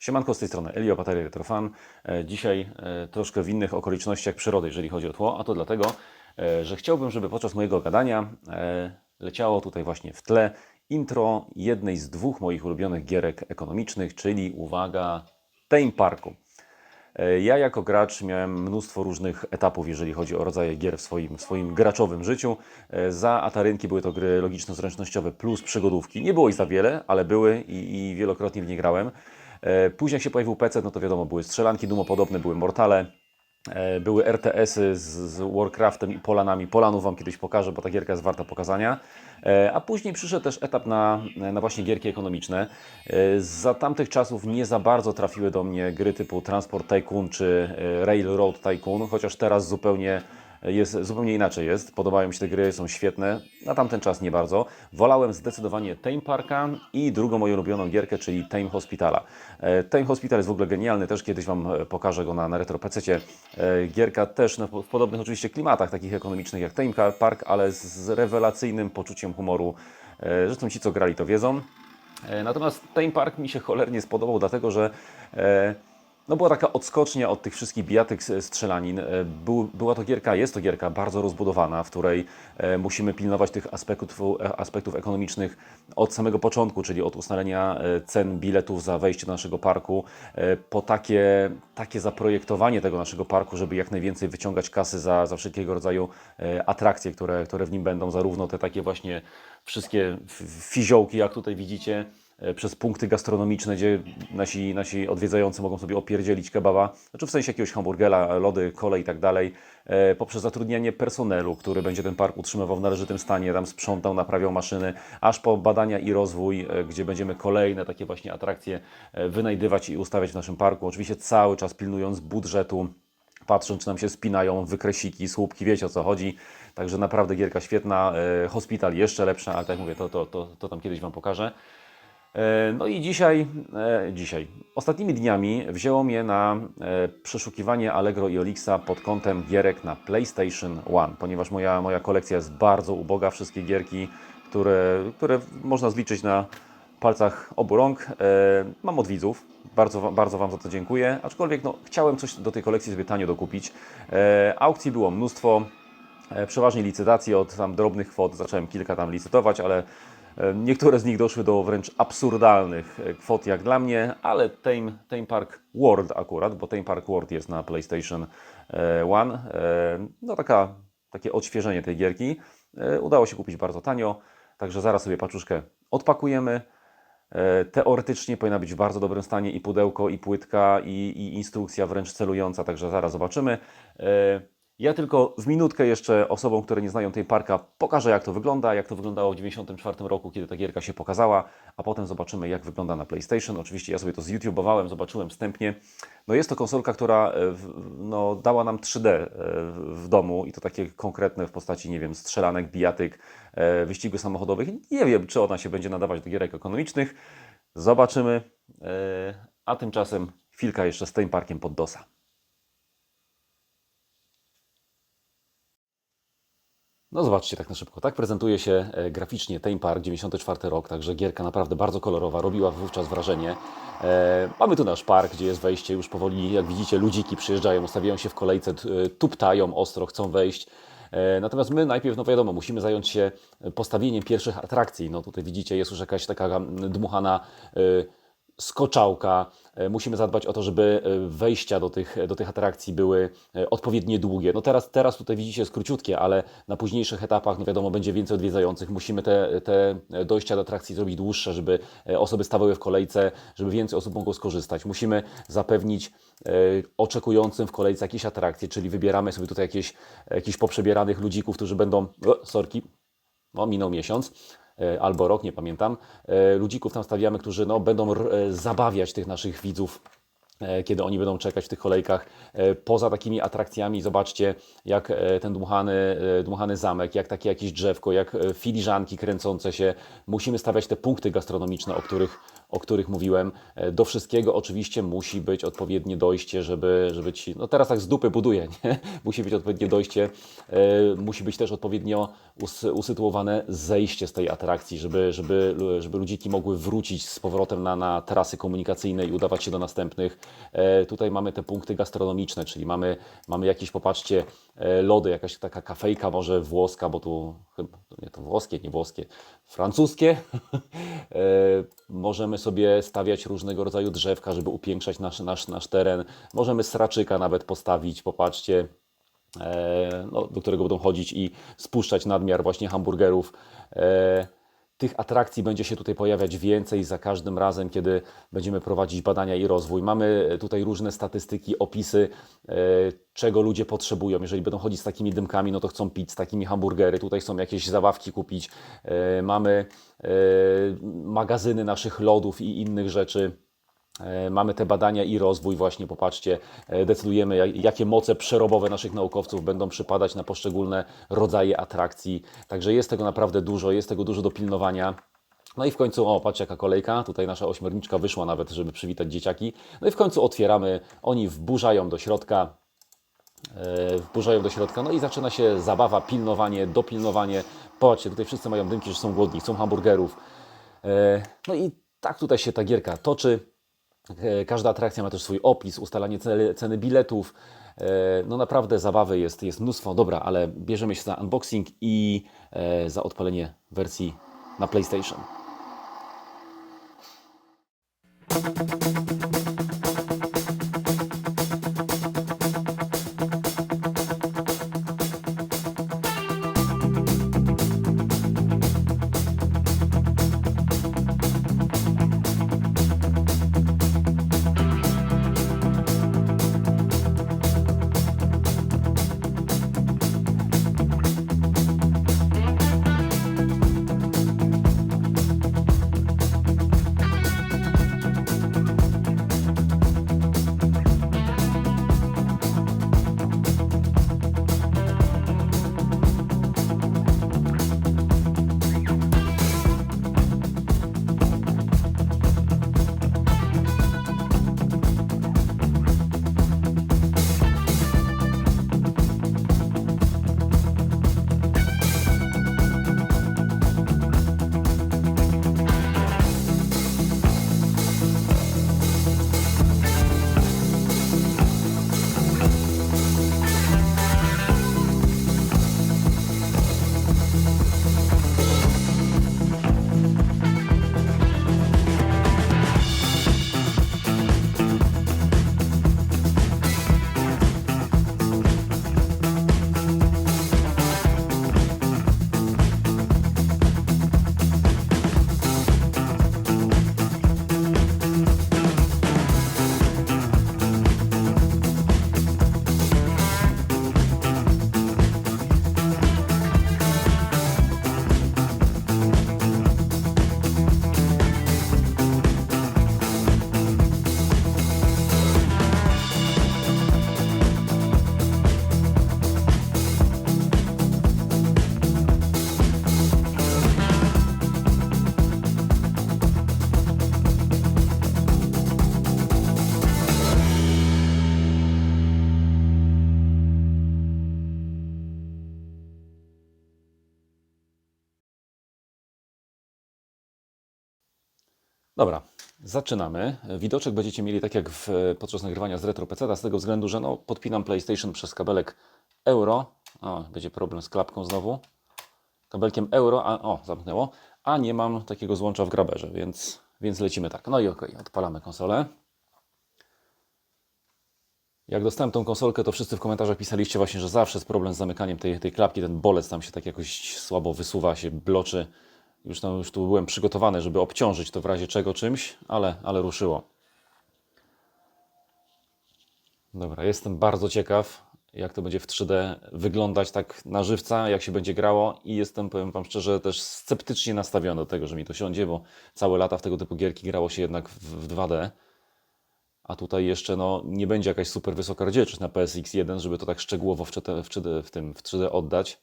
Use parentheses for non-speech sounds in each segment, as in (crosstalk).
Siemanko, z tej strony Elio Patery Retrofan. E, Dzisiaj e, troszkę w innych okolicznościach przyrody, jeżeli chodzi o tło, a to dlatego, e, że chciałbym, żeby podczas mojego gadania leciało tutaj właśnie w tle intro jednej z dwóch moich ulubionych gierek ekonomicznych, czyli uwaga, Theme Parku. Ja jako gracz miałem mnóstwo różnych etapów, jeżeli chodzi o rodzaje gier w swoim, swoim graczowym życiu. Za Atarynki były to gry logiczno-zręcznościowe plus przygodówki. Nie było ich za wiele, ale były i, i wielokrotnie w nie grałem. E, Później jak się pojawił PC, no to wiadomo, były strzelanki dumopodobne, były Mortale, e, były RTS-y z, Warcraftem i Polanami. Polanów Wam kiedyś pokażę, bo ta gierka jest warta pokazania. E, A później przyszedł też etap na, na właśnie gierki ekonomiczne. Za tamtych czasów nie za bardzo trafiły do mnie gry typu Transport Tycoon czy Railroad Tycoon, chociaż teraz zupełnie jest, zupełnie inaczej jest. Podobają mi się te gry, są świetne. Na tamten czas nie bardzo. Wolałem zdecydowanie Tame Parka i drugą moją ulubioną gierkę, czyli Tame Hospitala. E, Tame Hospital jest w ogóle genialny, też kiedyś Wam e, pokażę go na, na retro PC. Gierka też no, w podobnych oczywiście klimatach, takich ekonomicznych jak Tame Park, ale z, z rewelacyjnym poczuciem humoru. E, Zresztą ci, co grali, to wiedzą. E, Natomiast Theme Park mi się cholernie spodobał, dlatego że e, no była taka odskocznia od tych wszystkich bijatyk s- strzelanin. E, Był, była to gierka, jest to gierka bardzo rozbudowana, w której e, musimy pilnować tych aspektów, e, aspektów ekonomicznych od samego początku, czyli od ustalenia e, cen biletów za wejście do naszego parku, e, po takie, takie zaprojektowanie tego naszego parku, żeby jak najwięcej wyciągać kasy za, za wszelkiego rodzaju e, atrakcje, które, które w nim będą, zarówno te takie właśnie wszystkie fiziołki, jak tutaj widzicie, e, przez punkty gastronomiczne, gdzie nasi, nasi odwiedzający mogą sobie opierdzielić kebaba, znaczy w sensie jakiegoś hamburgera, lody, kole i tak dalej, e, poprzez zatrudnianie personelu, który będzie ten park utrzymywał w należytym stanie, tam sprzątał, naprawiał maszyny, aż po badania i rozwój, e, gdzie będziemy kolejne takie właśnie atrakcje e, wynajdywać i ustawiać w naszym parku. Oczywiście cały czas pilnując budżetu, patrząc, czy nam się spinają wykresiki, słupki, wiecie o co chodzi. Także naprawdę gierka świetna. E, Hospital jeszcze lepsza, ale tak jak mówię, to, to, to, to tam kiedyś Wam pokażę. E, No i dzisiaj, e, dzisiaj, ostatnimi dniami wzięło mnie na e, przeszukiwanie Allegro i Olixa pod kątem gierek na PlayStation 1, ponieważ moja, moja kolekcja jest bardzo uboga, wszystkie gierki, które, które można zliczyć na palcach obu rąk, mam od widzów. Bardzo, bardzo Wam za to dziękuję. Aczkolwiek no, chciałem coś do tej kolekcji sobie tanio dokupić. Aukcji było mnóstwo, przeważnie licytacje od tam drobnych kwot. Zacząłem kilka tam licytować, ale niektóre z nich doszły do wręcz absurdalnych e, kwot jak dla mnie, ale Tame, Tame Park World akurat, bo Tame Park World jest na PlayStation e, One. E, No taka, takie odświeżenie tej gierki. E, Udało się kupić bardzo tanio, także zaraz sobie paczuszkę odpakujemy. E, Teoretycznie powinna być w bardzo dobrym stanie i pudełko, i płytka, i, i instrukcja wręcz celująca, także zaraz zobaczymy. Ja tylko w minutkę jeszcze osobom, które nie znają tej parka, pokażę jak to wygląda, jak to wyglądało w 1994 roku, kiedy ta gierka się pokazała, a potem zobaczymy jak wygląda na PlayStation. Oczywiście ja sobie to zYouTube'owałem, zobaczyłem wstępnie. No jest to konsolka, która e, no, dała nam 3D e, w- domu i to takie konkretne w postaci, nie wiem, strzelanek, bijatyk, e, wyścigów samochodowych. Nie wiem, czy ona się będzie nadawać do gierek ekonomicznych. Zobaczymy. A tymczasem chwilka jeszcze z tym parkiem pod DOSa. No zobaczcie tak na szybko. Tak prezentuje się e, graficznie Theme Park 94 rok, także gierka naprawdę bardzo kolorowa, robiła wówczas wrażenie. E, mamy tu nasz park, gdzie jest wejście, już powoli, jak widzicie, ludziki przyjeżdżają, ustawiają się w kolejce, e, tuptają ostro, chcą wejść. E, Natomiast my najpierw, no wiadomo, musimy zająć się postawieniem pierwszych atrakcji. No tutaj widzicie, jest już jakaś taka dmuchana skoczałka. E, Musimy zadbać o to, żeby e, wejścia do tych, do tych atrakcji były e, odpowiednio długie. No teraz, teraz tutaj widzicie jest króciutkie, ale na późniejszych etapach, no wiadomo, będzie więcej odwiedzających. Musimy te, te dojścia do atrakcji zrobić dłuższe, żeby osoby stawały w kolejce, żeby więcej osób mogło skorzystać. Musimy zapewnić oczekującym w kolejce jakieś atrakcje, czyli wybieramy sobie tutaj jakieś, jakichś poprzebieranych ludzików, którzy będą, o, sorki, no, minął miesiąc albo rok, nie pamiętam. E, Ludzików tam stawiamy, którzy no, będą e, zabawiać tych naszych widzów e, kiedy oni będą czekać w tych kolejkach. E, Poza takimi atrakcjami, zobaczcie, jak e, ten dmuchany, e, dmuchany zamek, jak takie jakieś drzewko, jak e, filiżanki kręcące się. Musimy stawiać te punkty gastronomiczne, o których, o których mówiłem. E, Do wszystkiego oczywiście musi być odpowiednie dojście, żeby, żeby ci. No teraz tak z dupy buduję, nie? (laughs) Musi być odpowiednie dojście, e, musi być też odpowiednio us, usytuowane zejście z tej atrakcji, żeby, żeby, żeby ludziki mogły wrócić z powrotem na, na trasy komunikacyjne i udawać się do następnych. E, tutaj mamy te punkty gastronomiczne, czyli mamy, mamy jakieś, popatrzcie, lody, jakaś taka kafejka może włoska, bo tu chyba, nie to włoskie, nie włoskie, francuskie. (laughs) Możemy sobie stawiać różnego rodzaju drzewka, żeby upiększać nasz, nasz, nasz teren. Możemy sraczyka nawet postawić, popatrzcie, e, no, do którego będą chodzić i spuszczać nadmiar właśnie hamburgerów. Tych atrakcji będzie się tutaj pojawiać więcej za każdym razem, kiedy będziemy prowadzić badania i rozwój. Mamy tutaj różne statystyki, opisy, e, czego ludzie potrzebują. Jeżeli będą chodzić z takimi dymkami, no to chcą pić z takimi hamburgery. Tutaj chcą jakieś zabawki kupić. E, Mamy e, magazyny naszych lodów i innych rzeczy. E, Mamy te badania i rozwój, właśnie popatrzcie, e, decydujemy, jak- jakie moce przerobowe naszych naukowców będą przypadać na poszczególne rodzaje atrakcji. Także jest tego naprawdę dużo, jest tego dużo do pilnowania. No i w końcu, o, patrz jaka kolejka, tutaj nasza ośmiorniczka wyszła nawet, żeby przywitać dzieciaki. No i w końcu otwieramy, oni wburzają do środka, e, wburzają do środka, no i zaczyna się zabawa, pilnowanie, dopilnowanie. Patrzcie, tutaj wszyscy mają dymki, że są głodni, chcą hamburgerów. No i tak tutaj się ta gierka toczy. E, Każda atrakcja ma też swój opis, ustalanie ceny, ceny biletów. E, No naprawdę zabawy jest, jest mnóstwo. Dobra, ale bierzemy się za unboxing i e, za odpalenie wersji na PlayStation. Dobra, zaczynamy. Widoczek będziecie mieli tak jak w, podczas nagrywania z Retro PC, z tego względu, że no, podpinam PlayStation przez kabelek Euro. O, będzie problem z klapką znowu. Kabelkiem Euro, a o, zamknęło. A nie mam takiego złącza w graberze, więc, więc lecimy tak. No i okej, odpalamy konsolę. Jak dostałem tą konsolkę, to wszyscy w komentarzach pisaliście właśnie, że zawsze jest problem z zamykaniem tej, tej klapki, ten bolec tam się tak jakoś słabo wysuwa, się bloczy. Już, tam, już tu byłem przygotowany, żeby obciążyć to w razie czego czymś, ale, ale ruszyło. Dobra, jestem bardzo ciekaw, jak to będzie w 3D wyglądać tak na żywca, jak się będzie grało i jestem, powiem Wam szczerze, też sceptycznie nastawiony do tego, że mi to siądzie, bo całe lata w tego typu gierki grało się jednak w, w 2D. A tutaj jeszcze no, nie będzie jakaś super wysoka rozdzielczość na PSX1, żeby to tak szczegółowo w, 3D, w, 3D, w, tym, w 3D oddać.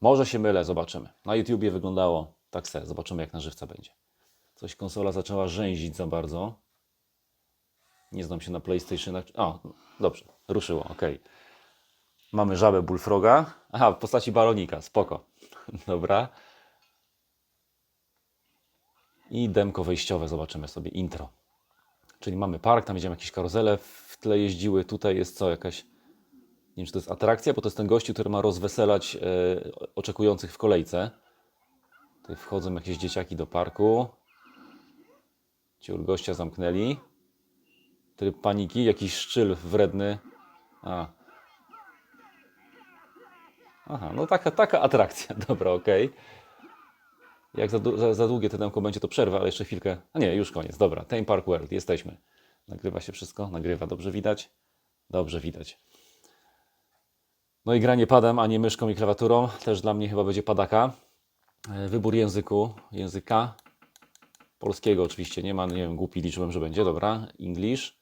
Może się mylę, zobaczymy. Na YouTubie wyglądało tak se, zobaczymy jak na żywca będzie. Coś konsola zaczęła rzęzić za bardzo. Nie znam się na PlayStationach. O, dobrze, ruszyło, ok. Mamy żabę Bullfroga. Aha, w postaci balonika, spoko. (laughs) Dobra. I demko wejściowe, zobaczymy sobie intro. Czyli mamy park, tam jedziemy jakieś karuzele, w tle jeździły, tutaj jest co, jakaś, nie wiem czy to jest atrakcja, bo to jest ten gościu, który ma rozweselać e, oczekujących w kolejce. Tutaj wchodzą jakieś dzieciaki do parku. Ciur gościa zamknęli. Tryb paniki, jakiś szczyl wredny. A. Aha, no taka, taka atrakcja. (laughs) Dobra, okej. Jak za, za, za długie to demko będzie, to przerwę, ale jeszcze chwilkę. A nie, już koniec. Dobra, Theme Park World, jesteśmy. Nagrywa się wszystko? Nagrywa, dobrze widać? Dobrze widać. No i granie padem, a nie myszką i klawiaturą. Też dla mnie chyba będzie padaka. E, Wybór języku, języka. Polskiego oczywiście nie ma, nie wiem, głupi liczyłem, że będzie, dobra. English.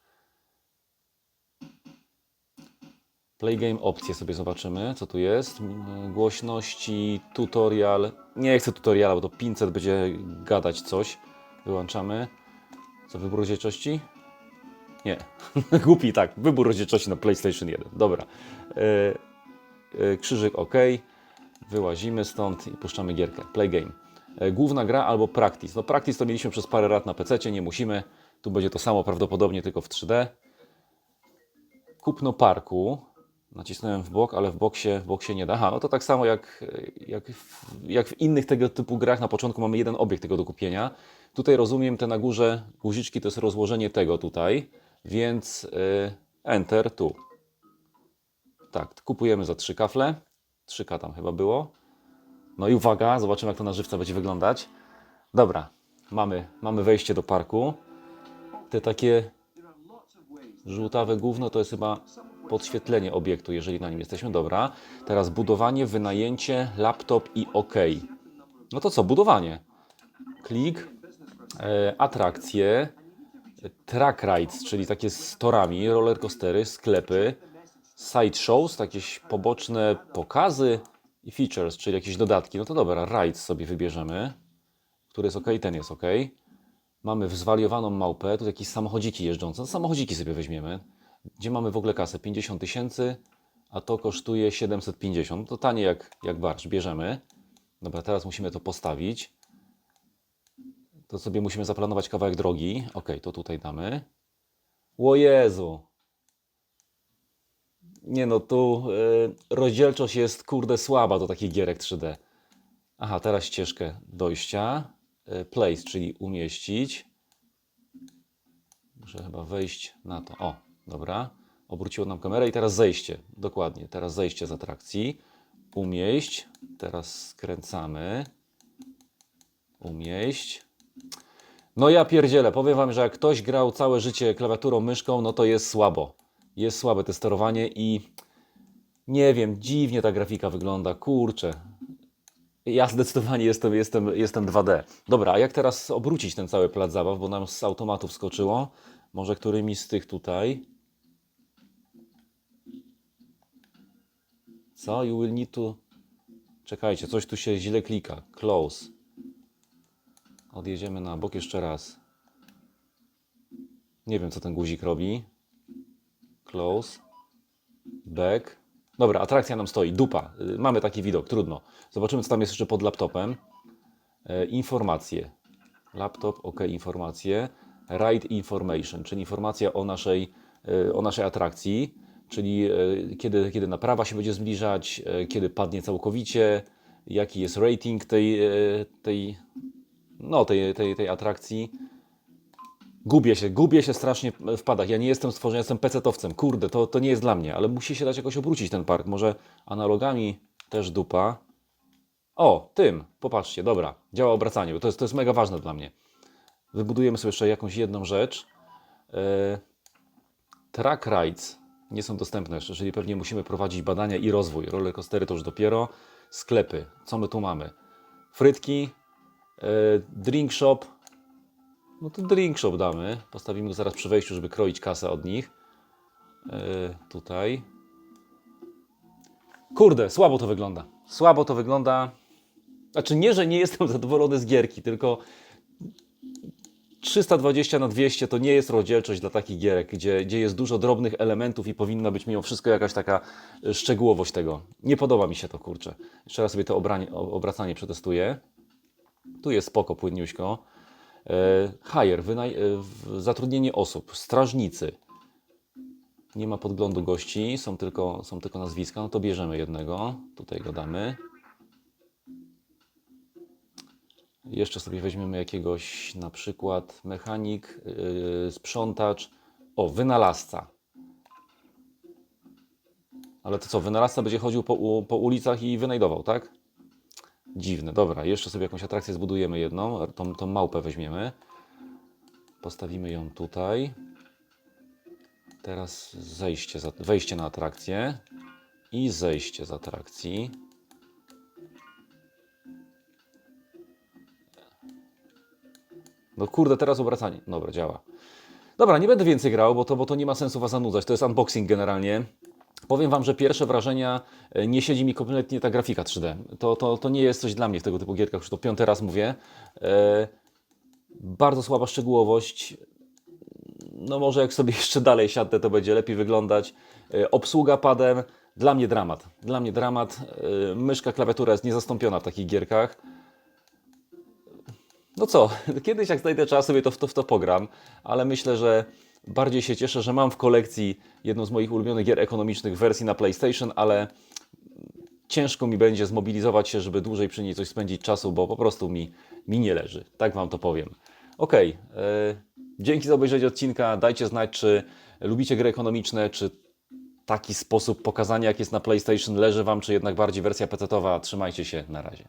Play game opcje sobie zobaczymy, co tu jest. Głośności, tutorial. Nie chcę tutoriala, bo to 500 będzie gadać coś. Wyłączamy. Co, wybór rozdzielczości? Nie. (laughs) Głupi, tak. Wybór rozdzielczości na PlayStation 1. Dobra. E, e, krzyżyk OK. Wyłazimy stąd i puszczamy gierkę. Play game. E, Główna gra albo practice. No practice to mieliśmy przez parę lat na PC, nie musimy. Tu będzie to samo prawdopodobnie, tylko w 3D. Kupno parku. Nacisnąłem w bok, ale w boksie, w boksie nie da. Aha, no to tak samo jak, jak, w, jak w innych tego typu grach. Na początku mamy jeden obiekt tego do kupienia. Tutaj rozumiem, te na górze guziczki to jest rozłożenie tego tutaj, więc y, Enter tu. Tak, kupujemy za trzy kafle. 3K tam chyba było. No i uwaga, zobaczymy jak to na żywca będzie wyglądać. Dobra, mamy, mamy wejście do parku. Te takie żółtawe gówno to jest chyba podświetlenie obiektu, jeżeli na nim jesteśmy. Dobra, teraz budowanie, wynajęcie, laptop i OK. No to co, budowanie. Klik, e, atrakcje, track rides, czyli takie z torami, rollercoastery, sklepy, sideshows, jakieś poboczne pokazy i features, czyli jakieś dodatki. No to dobra, rides sobie wybierzemy, który jest OK, ten jest OK. Mamy zwaliowaną małpę, tu jakieś samochodziki jeżdżące. No, samochodziki sobie weźmiemy. Gdzie mamy w ogóle kasę? 50 tysięcy, a to kosztuje 750. To tanie jak, jak barsz, bierzemy. Dobra, teraz musimy to postawić. To sobie musimy zaplanować kawałek drogi. Ok, to tutaj damy. O Jezu! Nie no, tu y, rozdzielczość jest kurde słaba do takich gierek 3D. Aha, teraz ścieżkę dojścia. Y, place, czyli umieścić. Muszę chyba wejść na to. O, dobra. Obróciło nam kamerę i teraz zejście. Dokładnie, teraz zejście z atrakcji. Umieść. Teraz skręcamy. Umieść. No ja pierdzielę, powiem Wam, że jak ktoś grał całe życie klawiaturą, myszką, no to jest słabo. Jest słabe te sterowanie i nie wiem, dziwnie ta grafika wygląda, kurczę. Ja zdecydowanie jestem, jestem, jestem 2D. Dobra, a jak teraz obrócić ten cały plac zabaw, bo nam z automatu wskoczyło? Może którymi z tych tutaj? Co? You will need to... Czekajcie, coś tu się źle klika. Close. Odjedziemy na bok jeszcze raz. Nie wiem, co ten guzik robi. Close. Back. Dobra, atrakcja nam stoi. Dupa. Y, Mamy taki widok, trudno. Zobaczymy, co tam jest jeszcze pod laptopem. E, informacje. Laptop, OK, informacje. Ride information, czyli informacja o naszej, e, o naszej atrakcji, czyli e, kiedy, kiedy naprawa się będzie zbliżać, kiedy padnie całkowicie, jaki jest rating tej, tej, no, tej, tej, tej atrakcji. Gubię się, gubię się strasznie w padach. Ja nie jestem stworzony, jestem pecetowcem. Kurde, to, to nie jest dla mnie, ale musi się dać jakoś obrócić ten park. Może analogami też dupa. O, tym, popatrzcie, dobra, działa obracanie, to jest, to jest mega ważne dla mnie. Wybudujemy sobie jeszcze jakąś jedną rzecz. E, track rides nie są dostępne jeszcze, czyli pewnie musimy prowadzić badania i rozwój. Rollercoastery to już dopiero. Sklepy, co my tu mamy? Frytki, e, drink shop, no to drink shop damy. Postawimy go zaraz przy wejściu, żeby kroić kasę od nich. Yy, tutaj. Kurde, słabo to wygląda. Słabo to wygląda. Znaczy nie, że nie jestem (laughs) zadowolony z gierki, tylko 320 na 200 to nie jest rozdzielczość dla takich gierek, gdzie, gdzie jest dużo drobnych elementów i powinna być mimo wszystko jakaś taka e, szczegółowość tego. Nie podoba mi się to, kurczę. Jeszcze raz sobie to obranie, obracanie przetestuję. Tu jest spoko, płynniuśko. E, hire, wynaj- e, zatrudnienie osób, strażnicy. Nie ma podglądu gości, są tylko, są tylko nazwiska. No to bierzemy jednego, tutaj go damy. Jeszcze sobie weźmiemy jakiegoś na przykład mechanik, yy, sprzątacz. O, wynalazca. Ale to co, wynalazca będzie chodził po, po ulicach i wynajdował, tak? Dziwne, dobra. Jeszcze sobie jakąś atrakcję zbudujemy jedną. Tą, tą małpę weźmiemy. Postawimy ją tutaj. Teraz zejście, za, wejście na atrakcję i zejście z atrakcji. No kurde, teraz obracanie. Dobra, działa. Dobra, nie będę więcej grał, bo to, bo to nie ma sensu Was zanudzać. To jest unboxing generalnie. Powiem Wam, że pierwsze wrażenia e, nie siedzi mi kompletnie ta grafika 3D. To, to, to nie jest coś dla mnie w tego typu gierkach, już to piąty raz mówię. E, bardzo słaba szczegółowość. No może jak sobie (laughs) jeszcze dalej siadę, to będzie lepiej wyglądać. E, obsługa padem, dla mnie dramat. Dla mnie dramat. E, myszka, klawiatura jest niezastąpiona w takich gierkach. No co, (laughs) kiedyś jak znajdę czas sobie to, w to, w to pogram, ale myślę, że bardziej się cieszę, że mam w kolekcji jedną z moich ulubionych gier ekonomicznych w wersji na PlayStation, ale ciężko mi będzie zmobilizować się, żeby dłużej przy niej coś spędzić czasu, bo po prostu mi, mi nie leży. Tak Wam to powiem. Okej, e, dzięki za obejrzenie odcinka. Dajcie znać, czy lubicie gry ekonomiczne, czy taki sposób pokazania, jak jest na PlayStation, leży Wam, czy jednak bardziej wersja PC-towa. Trzymajcie się, na razie.